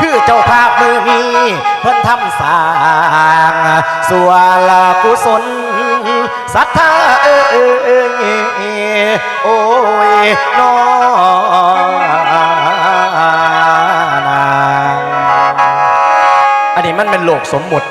คือเจ้าภาพมือนี้ เพิ่นทำสร้างส่วนกุศลศรัทธาเอ้ยโอ้ยน้อนาอันนี้มันเป็นโลกสมมุติ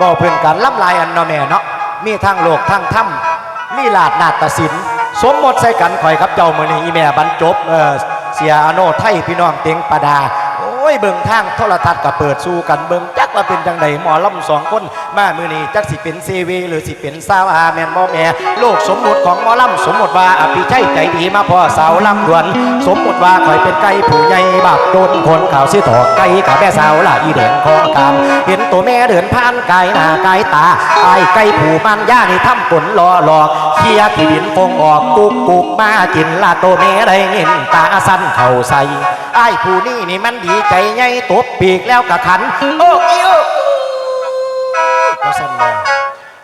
บอกเพื่อนกันล่ำลายอันนาแม่เนาะมีทั้งโลกทั้งถ้ำมีลาดนาฏศิลป์สมมติใส่กันข่อยครับเจ้ามือนี้อีแม่บรรจบเออ เสียอโนไทยพี่น้องเต็งประดา โอ้ยเบิ่งทางโทรทัศน์ก็เปิดสู้กันเบิ่งจ ว่าเป็นจังไดหมอลำสองคน มามือนี้จักสิเป็นซีวีหรือสิเป็นสาวอาแมนบ่แม่โลกสมมุติของหมอลำสมมุติว่าอภิชัยใจดีมาพอสาวลำดวน สมมุติว่าข่อยเป็นไก่ผู้ใหญ่บาปโดนคนข่าวสิถอไก่กับแม่สาวละอีแดงคองกามเห็นตัวแม่เดินผ่านกายหน้ากายตาไอ้ไก่ผู้มันย่านี่ทำผลล่อหลอกเคียร์ที่ดินฟงออกกุกกุกมากินละตัวแม่ได้เงินตาสั้นเข่าใส่ ไอ้ายผู้นี่นี่มันดีใจใหญ่ตบปีกแล้วกะขัน โอ้อิ้วก็สั้นเลย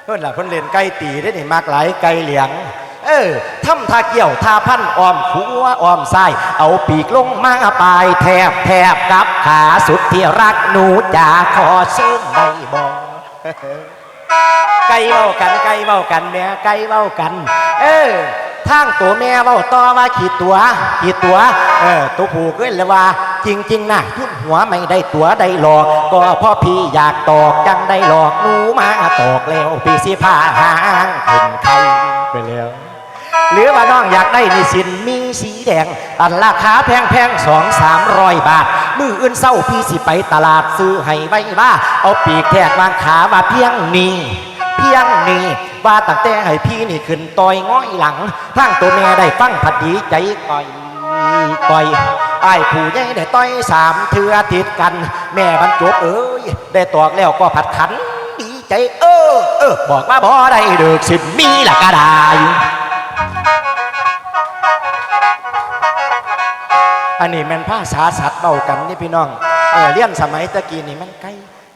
เพิ่นล่ะเพิ่นเล่นไก่ตีได้นี่มากหลายไก่เหลียง เออทำท่าเกี่ยวท่าพันอ้อมขัวอ้อมไส้เอาปีกลงมาปลายแทบแทบกับขาสุดที่รักหนูจ๋าขอเชิญได้บอไก่เว้ากันไก่เว้ากันแม่ไก่เว้ากัน เออ ทางตัวแม่เว้าต่อว่าขีดตัวขีดตัว เออตัวผูกเอ้ยเลยว่า จริง ๆนะทุนหัวไม่ได้ตัวได้หลอก ก็เพ่อพี่อยากตอกจังได้หลอกหนูมาตอกแล้วพี่สิพาหางขึ้นเขาไปแล้วหรือว่าน้องอยากได้นิสินมีสีแดง อันราคาแพงแพงสองสามร้อยบาท มืออื่นเศร้าพี่สิไปตลาดซื้อให้ไว้ว่า เอาปีกแทกวางขาว่าเพียงนี้ เพียงนี้ว่าตั้งแต่ให้พี่นี่ขึ้นต่อยง้อยหลังทางตัวแม่ได้ฟังผัดดีใจก่อยก่อยไอ้ผู้ใหญ่ได้ต่อยสามเทือติดกัน แม่บรรจบเอ้ยได้ตอกแล้วก็ผัดขันดีใจเออเออบอกว่าบ่ได้เดือกสิมีละก็ได้อันนี้มันภาษาสัตว์เบากันนี่พี่น้องเออเลี้ยนสมัยตะกี้นี่มันไกล้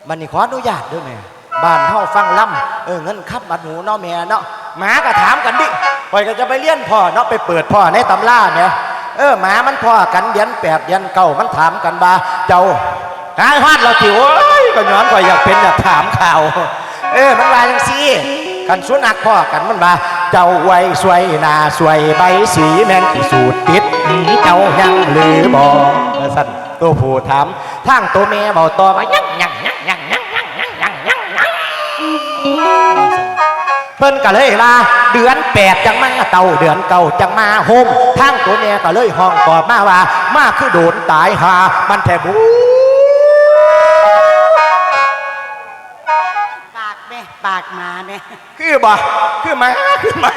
มันนี่ขออนุญาตด้วยแม่ บ้านเฮาฟังล่ำเออเงินคับบัดหนูเนาะแม่เนาะหมาก็ถามกันดิปล่อยก็จะไปเลี้ยนพ่อเนาะไปเปิดพ่อในตำราเนี่ยเออหมามันพ่อกันเดือนแปดเดือนเก้ามันถามกันว่าเจ้าหายฮอดเราติวโอ้ยก็ย้อนก็อยากเป็นอยากถามข่าว เออมันว่าจังซี่กันสุนัขพ่อกันมันว่าเจ้าไว้สวยหนาสวยใบสีแม่นที่สูตรติดหือเจ้ายังหรือบ่สั่นตัวผู้ถามทางตัวแม่เบาต่อมายังยังยังยัง พิ่นก็เลยลาเดือนแปดจังมาเต่าเดือนเก่าจังมาโฮมทางตัวแม่ก็เลยห้องกอบมาว่า มาคือโดนตายหามันแทบู ปากหมาแม่ยคือบ่คือมาคือมา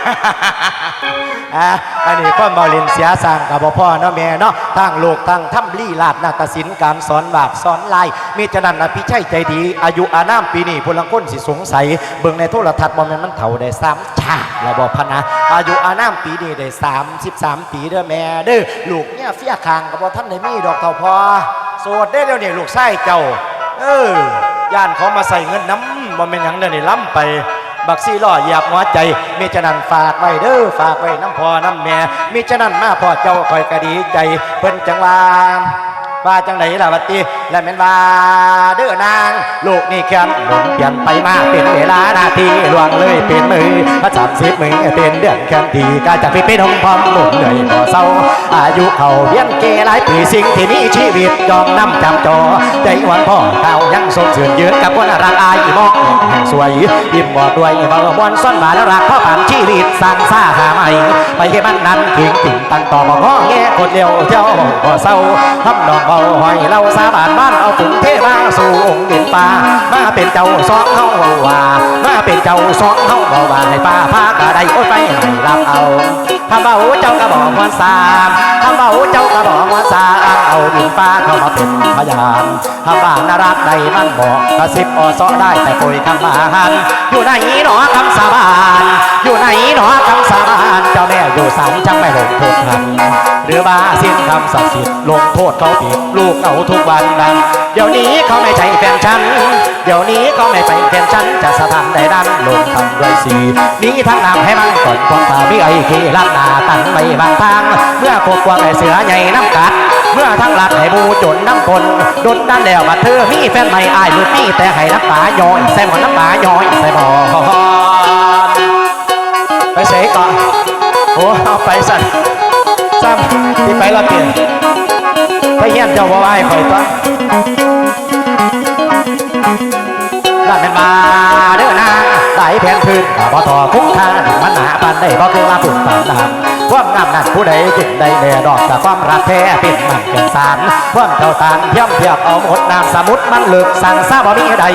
อะอันนี้พ่อมาเรียนเสียสร้างกับพ่อเนาะแม่เนาะทางโลกทางถ้ำลี่ลาดนาฏศิลป์การสอนบาปสอนลาย มีฉะนั้นอภิชัยใจดี อายุอานามปีนี้พลังคนสิสงสัย เบิ่งในโทรทัศน์บ่แม่นมันเฒ่าได้สามชาติแล้วบอกพนะอายุอานามปีนี้ได้33ปีเด้อแม่เด้อลูกเนี่ยเฟียคางกับบ่ท่านได้มีดอกเท่าพอโสดได้เดี๋ยวนี้ลูกชายเจ้า เออย่านเขามาใส่เงินน้ำ บ่แม่นหยังเดี๋ยวนี้ล้ำไป บักซี่ล่อหยาบหัวใจ มีฉะนั้นฝากไว้เด้อฝากไว้น้ำพ่อน้ำแม่มีฉะนั้นมาพ่อเจ้าคอยกระดีใจ เพิ่นจังว่าว่าจังไหนล่ะวัดตีและแม่นว่าเด้อนางลูกนี่แค้นหมุนเปลี่ยนไปมาเป็นเวลานาทีล่วงเลยเป็นมือพระจับสิบมือเป็นเดือนแค้นทีก็จะไปเป็นองพร้อมหมุนเหนื่อยบ่เศร้าอายุเขาเวียนเกหลายปีสิ่งที่มีชีวิตยอมนำจำจอใจหวันพ่อเก่ายังสมเสือนยืนกับคนรักอายมองแห่งสวยยิ้มบอกด้วยเบาบวนซ่อนบานรักพ่อผ่านชีวิตสร้างซาหาใหม่ไปให้มันนั้นทิ้งติ่งตั้งต่อบอง้อแงคนเดียวเจ้าบ่เศร้าทำดอกเบาหอยเราสาบานบ้านเอาถึงเทมาสู่องค์ดินป่ามาเป็นเจ้าสองเฮาเบาว่ามาเป็นเจ้าสองเฮาเบาว่าให้ป้าพากระไดโอ้ยไปให้รับเอาถ้าเบาเจ้าก็บอกวันสามถ้าเบาเจ้าก็บอกวันสามเอาดินป่า เข้ามาเป็นพยานถ้าบ้านนารักใดมันบอกกระซิบออซอได้แต่ปุยคำบานอยู่ไหนหนอคำสาบาน อยู่ไหนหนอคำสาบานเจ้าแม่อยู่ศาลจังไม่ลงโทษทันหรือบ้าสิ้นคำศักดิ์สิทธิ์ลงโทษเขาผิดลูกเขาทุกวันนั้นเดี๋ยวนี้เขาไม่ใช่แฟนฉัน เดี๋ยวนี้เขาไม่ใช่แฟนฉันจะสถานใดดันลงทำด้วยสีนี้ทั้งนำให้มันก่อนความตาไม่ไอ้ขี้ลัดหนาตันไม่บางทาง เมื่อพวกกวางไอ้เสือใหญ่น้ำกัด เมื่อทั้งหลัดให้บูจนน้ำคนดนดันแล้วมาเธอมีแฟนใหม่อายหรือมีแต่ให้น้ำตาย้อยใส่หมอนน้ำตาย้อยใส่หมอนไปเสกก่อนโอ้เอาไปสั่นซ้ำที่ไปละเปลี่ยนไปเยี่ยมเจ้าบ่าวไอ้ข่อยตัวนั่นเป็นมาเด้อนางไหลแผ่นพื้นบ่ทอคุ้มค่ามันหนาปันได้บ่คือว่าปุ่นปานน้ำ ความงามนั้นผู้ใดจึงได้แน่ดอกแต่ความรักแท้เป็นมันเกินสารความเจ้าตานเทียมเทียบเอาหมดนามสมุดมันลึกสั่งซาบ่มีใด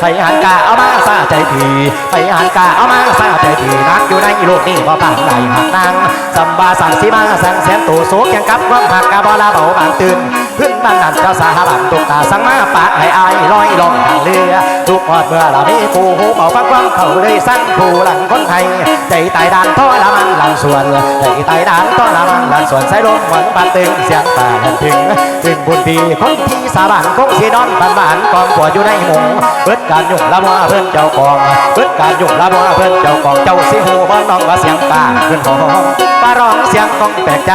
ไปหันกาเอามาซาใจผีไปหันกาเอามาซาใจผีนักอยู่ในโลกนี้บ่ปานใดหักนางสัมบาสังสีมาสังแสนตู่โสกยังกับความหักกะบ่ลาเบาบางตื่นขึ้นบ้านนั้นเจ้าสาบันตุกตาสังมาปากให้อายลอยลองทางเรือทุกอดเมื่อเรามีผู้หูเบาฟังความเขาเลยสั้นผู้หลังคนไทยใจตายดานท่อละมันหลังส่วนใจตายดานท่อละมันหลังส่วนใส่ลมหวันปันตึงเสียงตาแห่งถึงถึงบุญพีคนที่สาบานคงสีนอนบ้านบ้านกองกัวอยู่ในหมงเบิดการยุ่งละมัวเพื่อนเจ้ากองเบิดการยุ่งละมัวเพื่อนเจ้ากองเจ้าสิหูบ้านน้องว่าเสียงตาขึ้นหอมป้าร้องเสียงกองแปลกใจ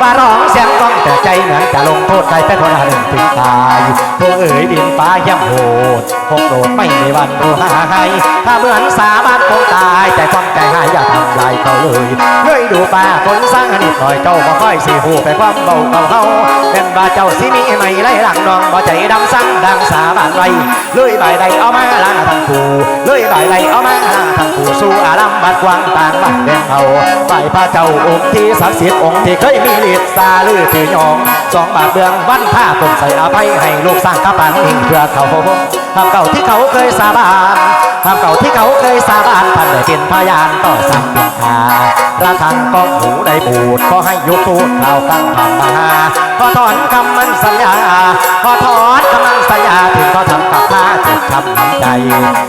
ป้าร้องเสียงกองแปลกใจเหมือนจะลงโทษใครแต่คนละหนึ่งถึงตายผู้เอ๋ยดินฟ้าย่ำโหดคงโดดไม่ในวันรู้หายถ้าเหมือนสาบานคงตายแต่ความใจหายอย่าทำลายเขาเลย ดูป่าคนสร้างนิดหน่อยเจ้าบ่ค่อยสีหูไปความเบาเก่าเฮาเป็นบาเจ้าสิมีไม่ไล่หลังน้องบ่ใจดำสั่งดังสาบานไว้เลยใบใดเอามาลาทั้งคู่เลยใบใดเอามาทั้งคู่สู่อารามบัดกวางต่างบ้านแดงเขาไหวพระเจ้าองค์ที่ศักดิ์สิทธิ์องค์ที่เคยมีฤทธิ์ซาลือถือยองสองบาทเบืองวันท่าต้นใส่อภัยให้ลูกสร้างกระปังนิ่งเพื่อเขา คำเก่าที่เขาเคยสาบานคำเก่าที่เขาเคยสาบานท่านได้เป็นพยานต่อสัมพันธาระทันก็หูได้บูดก็ให้ยกตูดเราตั้งธรรมาขอถอนคำมันสัญญาขอถอนคำมันสัญญาถึงก็ทำ กับข้าจ็บช้ำน้ำใจ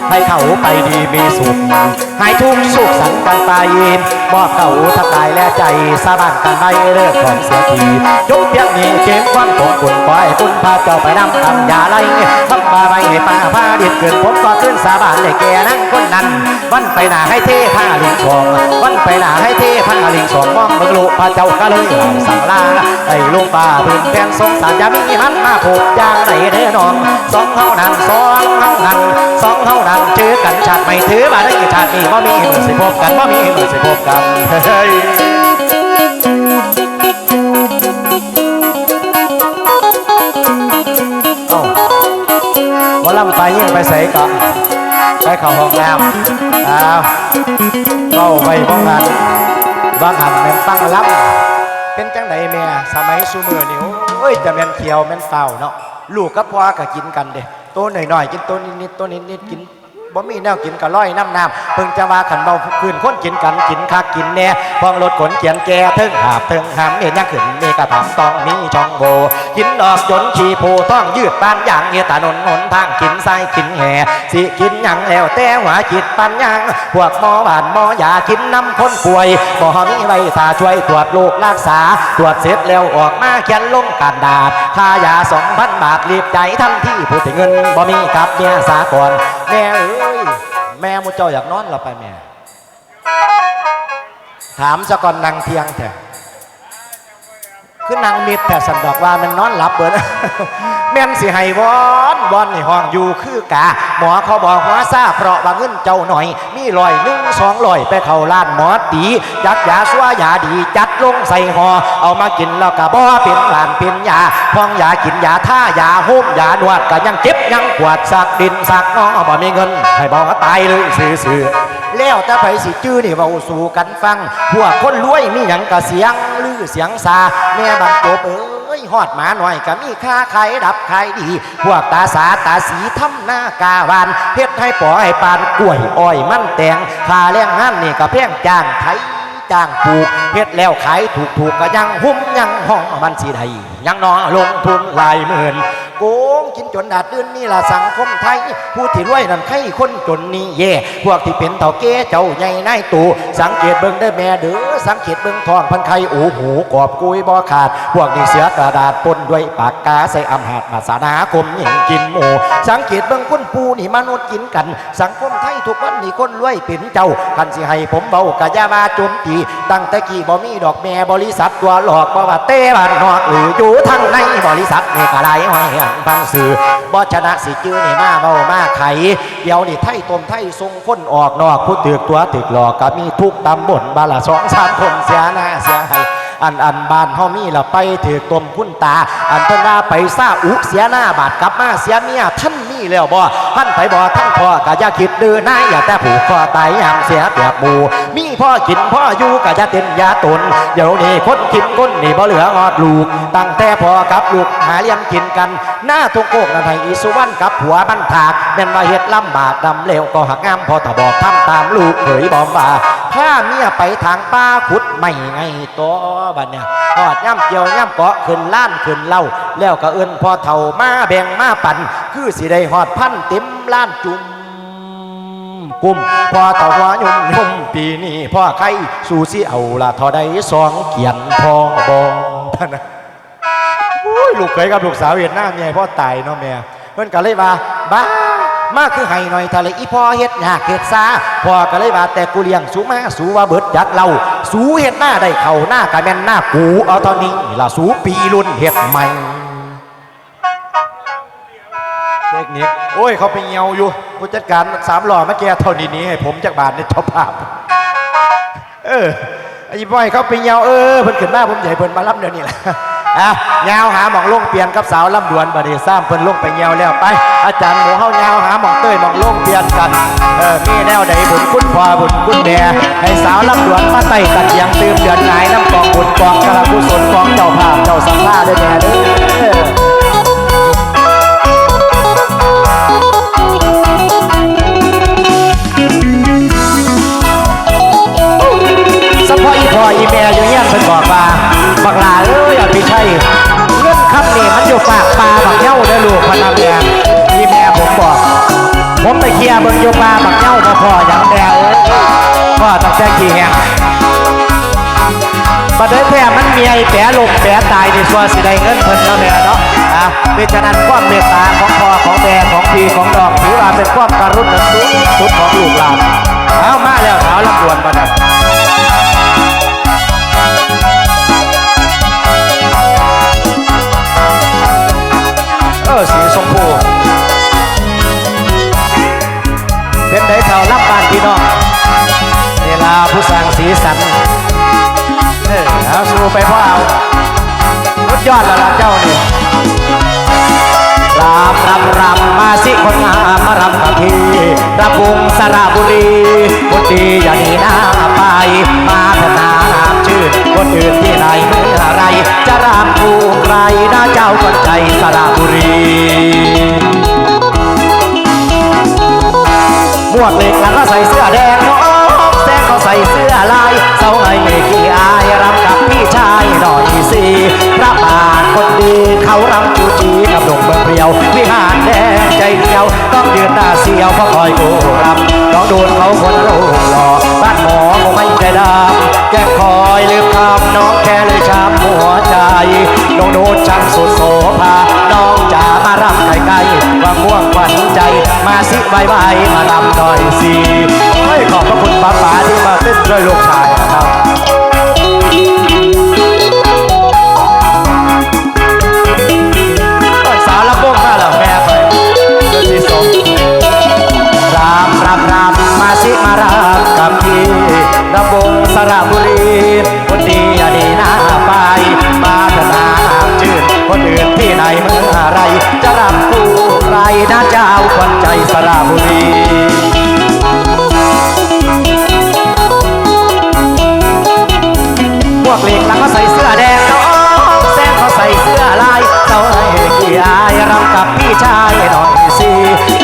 ให้เขาไปดีมีสุขให้ทุกสุขสันต์กันไปมอบเขาทั้งกายและใจสาบานกันไม่เลิกของเสียทียกเพียงนี้เกมความคงคุณปล่อยคุณพาเจ้าไปนำตำยาไล่ทำมาไม่ให้ป้าพาด็ดเกินผมก็ขึ้นสาบานเลยแกนั่งคนนั้น วันไปหนาให้เทผ้าลิงสองวันไปหนาให้เทผ้าลิงสองมองเบิ่งลูกพระเจ้าก็เลยสั่งลาให้ลูกป้าพึงแฟนสงสารอย่ามีมันมาผูกยางไหนเด้อน้องสองเท่านั้นสองเท่านั้นสองเท่านั้นเจอกันชาติไม่ถือมาได้กี่ชาตินี้บ่มีมือสิพบกันบ่มีมือสิพบกันเฮ้ยเอาบ่ลำไปยิ่งไปใส่ก่อนไปเข้าห้องน้ำอ้าวเบ้าไปบ้องกันบางหันแม่นตั้งลำเป็นจังไดแม่สมัยซูมือนี่โอ้ยจะแม่นเขียวแม่นเต่าเนาะลูกกับพ่อก็กินกันเด้ ตัวหน่อยๆกินตัวนิดๆตัวนิดๆกินบ่มีแนวกินก็ร้อยน้ำน้ำเพิ่งจะว่าขันเบาคืนคนกินกันกินคักกินแน่พองรถขนเกียนแก่เทิงหาบเทิงหามเอ็นยังขึ้นนี่กระทำต้องมีช่องโบกินดอกจนขี่โพต้องยืดปานอย่างเอตานนหนทางกินไส้กินแห่สิกินยังแล้วแต่หัวจิตปัญญางพวกหมอบานหมอยากินน้ำคนป่วยบ่มีไว้ถ้าช่วยตรวจโรครักษา ตรวจเสร็จแล้วออกมาเขียนลงกระดาษ ค่ายาสองพันบาทรีบใจทันที่ผู้ที่เงินบ่มีกับเมียสากลแม่เอ้ยแม่มูเจ้าอยากนอนเราไปแม่ ถามสะก่อนนางเทียงเถอะคือนางมิดแต่สันดอกว่ามันนอนหลับเบิด ม่นสิให้วอนวอนในห้องอยู่คือกาหมอเขาบอกว่าซาเพราะว่าเงินเจ้าหน่อย มีลอยหนึ่งสองลอยไปเข้าร้านหมอตีจัดยาสัวยาดีจัดลงใส่หอเอามากินแล้วก็บ่เป็นหลานเป็นยาพองยากินยาท่ายาโฮมยานวดก็ยังเจ็บยังปวดสักดินสักงอบ่มีเงินให้บอกว่าตายเลยซื่อๆแล้วแต่ไผสิจื้อนี่เว้าสู่กันฟัง พวกคนรวยมีหยังกะเสียงลือเสียงซาแม่บักจบเอ้ ยฮอดหมาหน่อยก็มีค่าขายดับขายดี พวกตาสาตาสีทำหน้ากาวานเฮ็ดให้ปอให้ปานกล้วยอ้อยมันแตงค่าแรงงานนี่ก็แพงจ้างไทยจ้างปลูกเฮ็ดแล้วขายถูกถูกก็ยังหุ้มยังห้องมันสีใดยังนอลงทุนหลายหมื่นโกงกินจนดาดดื้นนี่ละสังคมไทย ผู้ที่รวยนั่นใครคนจนนี่แย่ พวกที่เป็นเต่าเก้เจ้าใหญ่นายตู่สังเกตเบิ่งได้แม่เด้อ สังเกตเบิ่งทองพันไข่โอ้โหกอบกุยบ่ขาด พวกนี้เสือกระดาษปนด้วยปากกาใส่อำหาดมาสานาคมหญิงกินหมูสังเกตเบิ่งคนปูนี่มนุษย์กินกัน สังคมไทยทุกวันนี้คนรวยเป็นเจ้าคันสิให้ผมเบากะยามาโจมตีตั้งแต่กี้บ่มีดอกแม่บริษัทตัวหลอกบ่ว่าเต้บ้านนอกหรืออยู่ทางในบริษัทนี่ก็ได้ห้อยหังบางสื่อบ่ชนะสิจื้อนี่มาเบามาไขเดี๋ยวนี่ไทยตมไทยทรงคนออกนอกผู้ตึกตัวตึกหลอกก็มีทุกตำบลบาละสองสามคนเสียหน้าเสียให้อันอันบานเฮามีละไปถือตมคุณตา อันเพิ่นว่าไปซาอุเสียหน้าบาดกลับมาเสียเมียท่านมีแล้วบ่ท่านไปบ่ท่านพ่อกะอย่าคิดดื้อนายอย่าแต่ผูกคอตายยางเสียเปียบหมูมีพ่อกินพ่ออยู่กะอย่าเต้นยาตนเดี๋ยวนี้คนกินคนนี่บ่เหลืองอดลูก ตั้งแต่พ่อกับลูกหาเลี้ยงกินกันหน้าทุกโกกนั่นให้อีสุวรรณกับผัวบันถากแม่นว่าเฮ็ดลำบากดำเลวก็หักงามพอถ้าบอกทำตามลูกเขยบอกว่า ถ้าเมียไปทางป่าขุดไม่ไงตัวบัดเนี่ยทอดย่ำเกี่ยวย่ำเกาะขึ้นล้านขึ้นเล่าแล้วก็เอิ้นพอเท่ามาแบ่งมาปั่นคือสิได้หอดพันเต็มล้านจุ่มกุมพอเท่าหัวยุ่มยุ่มปีนี้พ่อใครสู่สิเอาละทอได้สองเกียนพอบองท่านนะอุ้ยลูกเคยกับลูกสาวเวียดนามใหญ่พ่อตายเนาะแม่เพิ่นก็เลยว่าบ้า มาคือให้หน่อยทะเลอีพอเฮ็ดยากเฮ็ดซาพอก็เลยว่าแต่กูเลี้ยงสูมาสูว่าเบิดยัดเราสูเฮ็ดหน้าได้เข้าหน้ากะแม่นหน้ากูเอาตอนนี้ล่ะสูปีรุ่นเฮ็ดใหม่เทคนิคโอ้ยเขาไปเงียวอยู่ผู้จัดการสามหล่อมาแกเท่านี้นี้ให้ผมจากบาทในท็อปภาพเออไอ้บอยเขาไปเงาเออเพิ่นขึ้นมาผมใหญ่เพิ่นมาล่ำเดี๋ยวนี้แหละ อะเงาหาหมองลงเปลี่ยนกับสาวลำดวนบดีซ้ำเพิ่นลงไปเงาแล้วไป อาจารย์หมูเฮาเงาหาหมองเต้ยหมองลงเปลี่ยนกันเออมีแนวใดบุญคุณพ่อบุญคุณแม่ให้สาวลำดวนมาไต่กันเสียงตื่มเดือนนายน้ำกองบุญกองกระกุศลกองเจ้าภาพเจ้าสังฆาด้วยแม่เด้อสะพออีพออีแม่อยู่เงี้ยเพิ่นบอกว่าบักลา อยู่ฝากปลาบักเหย้าเด้ลูกพนันแดงอีแม่ผมบอก ผมไปเคลียร์เบิ่งอยู่ปลาบักเหย้าบ่พออย่างแดงเอ้ยพ่อตั้งแต่กี่แห่งประเดี๋ยวแท้มันมีไอ้แผลลมแผลตายในส่วนสิได้เงินเพิ่นเนาะแม่เนาะอะเพราะฉะนั้นความเมตตาของพ่อของแม่ของพี่ของน้องถือว่าเป็นความการุณสูงสุดของลูกหลานเอามาแล้วสาวลำดวนบัดนั้ นเออสีชมพูเป็นไดเท่ารับบานพี่น้องเวลาผู้สร้างสีสันเออเอาสู้ไปพ่อเอาสุดยอดล้วล่ะเจ้านี่รำรำรำมาสิคนงามมารำกับพี่ระบุงสระบุรีคนดีอย่าหนีหน้าไป มาเถอะนาชื่นคนอื่นที่ไหนเมื่อไรจะรำ เจ้าคนใจสระบุรีหมวกเหล็กแล้วก็ใส่เสื้อแดงน้องแซงเขาใส่เสื้อลายเสาไงไม่กี่อายรำกับพี่ชายหน่อยสิพระบาทคนดีเขารำจูจีกับดงเมืองเรียววิหารแดงใจเดียวต้องยืนหน้าเสียวเพราะคอยกูรำน้องโดนเขาคนโลหล่อบ้านหมอคงไม่ได้ดำแกคอยลืมคำน้องแค่เลย ช้ำหัวใจน้องโน้ตช่างสุดโสภาน้องจ๋ามารำไกลๆว่าม่วงวัญใจ มาสิใบายบมารำหน่อยสิเฮ้ขอบพระคุณป้าป๋าที่มาเต้นช่วยลูกชายนะครับต้นสาวลำวงมาแล้วแม่ไปดือนที่สองรามรามรามมาสิมารามกับพี่ลำวงสระบุรีคนดี ไหนเมื่อไรจะรำคู่ใครนะเจ้าคนใจสระบุรีพวกเหล็กล้วก็ใส่เสื้อแดงน้องแซงเขาใส่เสื้อลายเจ้าให้กี่อายรำกับพี่ชายหน่อยสิ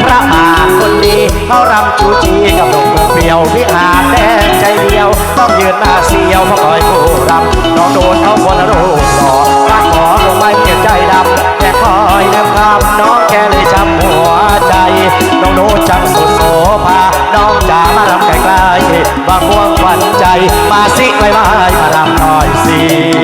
พระมาคนดีเขารำจูจีกับดงมือเปรียววิหารแดงใจเดียว ต้องยืนหน้าเสียดียวเขาะคอยผู้รำน้องโดนเขาคนรูปหล่อ ใจดำแต่คอยเนมคำน้องแค่เลยจำหัวใจน้องโน้จังสุดโสภาน้องจ๋ามารำไกลๆบางวงหวันใจ มาสิไว้ไว้มารำหน่อยสิ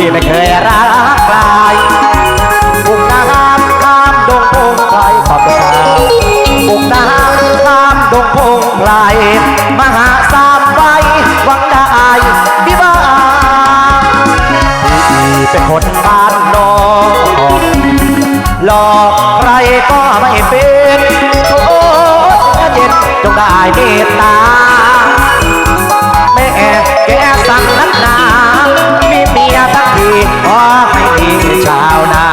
าพี่ไม่เคยรักใครบุกน้ำข้ามดงพงไพรขอบคุณครับบุกน้ำข้ามดงพงไพรมหาสามใบหวังได้วิบากพี่เป็นคนบ้านนอกหลอกใครก็ไม่เป็นโอ้เย็นจงได้เมตตา ขอให้ทีชาวนา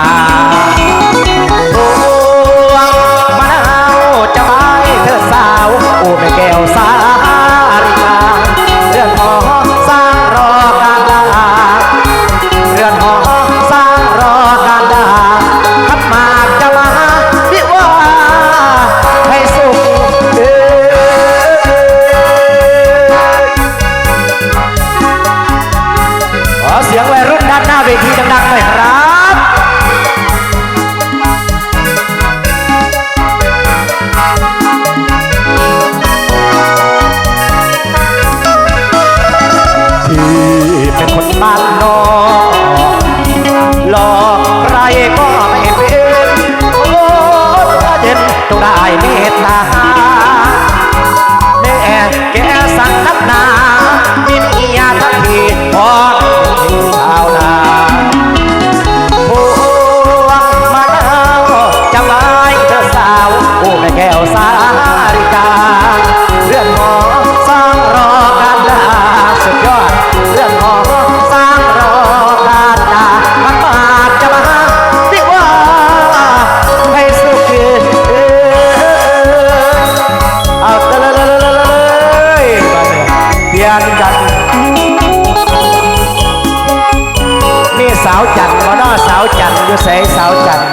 จันทร์อยู่ใส่สาวจัน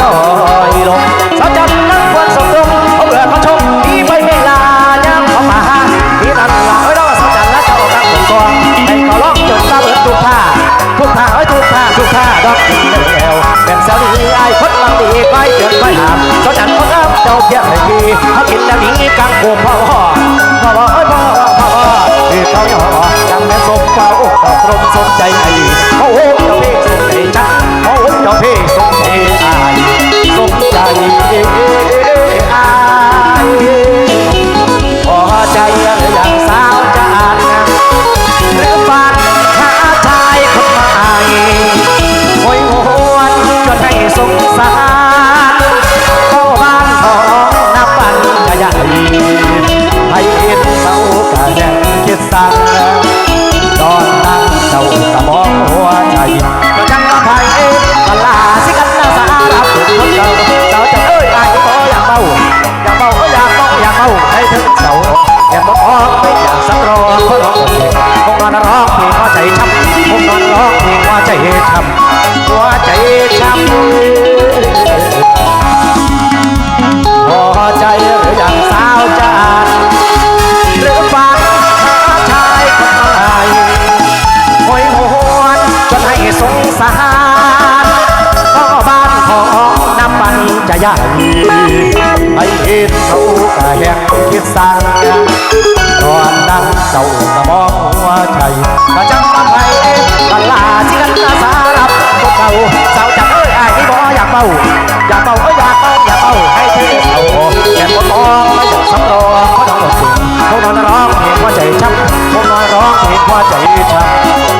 ลอยลงสาวจันนั้นควรสมดุลเขาเบื่อเขาชมดีไปเวลาย้ำเขามาที่นั่นละเอ้ยน้องสาวจันและเจ้ารักผมตัวให้เขาร้องจนตาเบิดทุกท่าทุกท่าเอ้ยทุกท่าทุกท่าดอกกินแล้วเป็นสาวดีไอ้คนลังดีไปเดือนไปหาสาวจันทร์เขาเริ่มเจ้าเพียงให้ดีเขากินแล้วนี้กลางโคมพ่อพ่อพ่อพ่อเอ้ยพ่อพ่อพ่เขาหยอยังแม่สมเจ้าตอกตรงสมใจไอ้โอ้โหเจ้าเพี่สมใจจัง เจ้าพี่สมใจไอ้สมใจไอ้พอใจยัง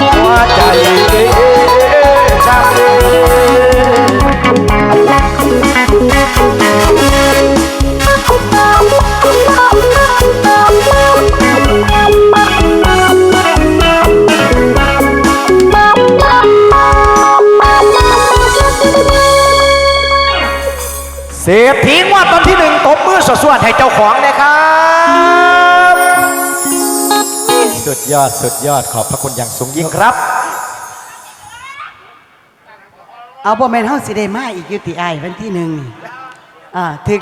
หัวใจช้ำเศรษฐีงวดตอนที่หนึ่งตบมือสวดๆให้เจ้าของเลยครับ ยอดสุดยอดขอบพระคุณอย่างสูงยิ่งครับ เอาบ่แม่นเฮาสิได้มาอีกอยู่ติอ้ายวันที่หนึ่งนี่อ่าถือ